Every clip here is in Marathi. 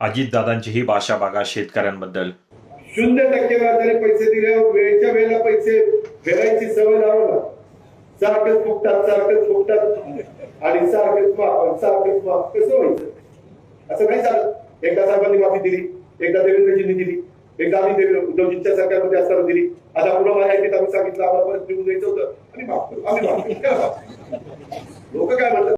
अजितदादांची ही भाषा बघा शेतकऱ्यांबद्दल. शून्य टक्के व्याजाने पैसे दिले वेळेच्या वेळेला पैसे फेडायची सवय लावला सारखंच फुकतात सारखंच फुकतात आणि सारखंच माफ सारखंच माफ. कसं व्हायचं? असं नाही चालत. एकदा साहेबांनी माफी दिली एकदा देवेंद्रजींनी दिली एकदा आम्ही उद्धवजींच्या सरकारमध्ये असताना दिली. आता पुन्हा ऐकीत आम्ही सांगितलं आम्हाला परत निवडून द्यायचं होतं. आणि माफ करू आम्ही लोक काय म्हणतात?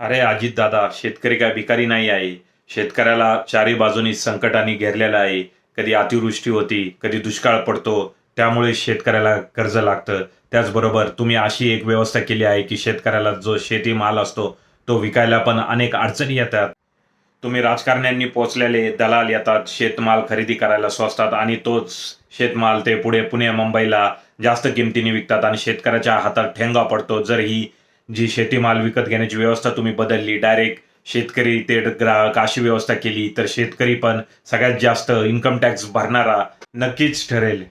अरे अजितदादा शेतकरी काय भिकारी नाही आहे. शेतकऱ्याला चारी बाजूनी संकटाने घेरलेला आहे. कधी अतिवृष्टी होती कधी दुष्काळ पडतो त्यामुळे शेतकऱ्याला कर्ज लागतं. त्याचबरोबर तुम्ही अशी एक व्यवस्था केली आहे की शेतकऱ्याला जो शेती माल असतो तो विकायला पण अनेक अडचणी येतात. तुम्ही राजकारण्यांनी पोचलेले दलाल येतात शेतमाल खरेदी करायला स्वस्तात आणि तोच शेतमाल ते पुढे पुणे मुंबईला जास्त किमतीने विकतात आणि शेतकऱ्याच्या हातात ठेंगा पडतो. जर ही जी शेतीमाल विकत घेण्याची व्यवस्था तुम्ही बदलली डायरेक्ट शेतकरी ते ग्राहक अशी व्यवस्था केली तर शेतकरी पण सगळ्यात जास्त इन्कम टॅक्स भरणारा नक्कीच ठरेल.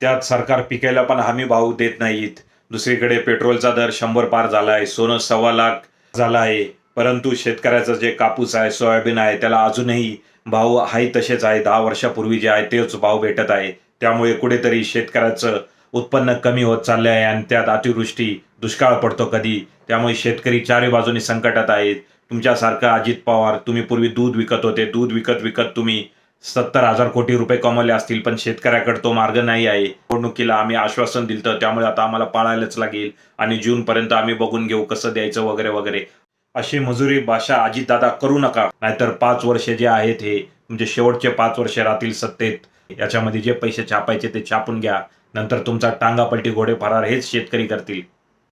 त्यात सरकार पिकायला पण हमी भाव देत नाहीत. दुसरीकडे पेट्रोलचा दर शंभर पार झाला आहे सोनं सव्वा लाख झाला आहे. परंतु शेतकऱ्याचं जे कापूस आहे सोयाबीन आहे त्याला अजूनही भाव आहे तसेच आहे. दहा वर्षापूर्वी जे आहे तेच भाव भेटत आहे. त्यामुळे कुठेतरी शेतकऱ्याचं उत्पन्न कमी होत चालले आहे आणि त्यात अतिवृष्टी दुष्काळ पडतो कधी. त्यामुळे शेतकरी चारी बाजूनी संकटात आहेत. तुमच्यासारखं अजित पवार तुम्ही पूर्वी दूध विकत होते. दूध विकत विकत तुम्ही सत्तर हजार कोटी रुपये कमवले असतील पण शेतकऱ्याकडे तो मार्ग नाही आहे. निवडणुकीला आम्ही आश्वासन दिलं त्यामुळे आता आम्हाला पाळायलाच लागेल आणि जून पर्यंत आम्ही बघून घेऊ कसं द्यायचं वगैरे वगैरे. अशी मजुरी भाषा अजितदादा करू नका. नाहीतर पाच वर्षे जे आहेत हे म्हणजे शेवटचे पाच वर्षे राहतील सत्तेत. याच्यामध्ये जे पैसे छापायचे ते छापून घ्या. नंतर तुमचा टांगापलटी घोडे फरार हेच शेतकरी करतील.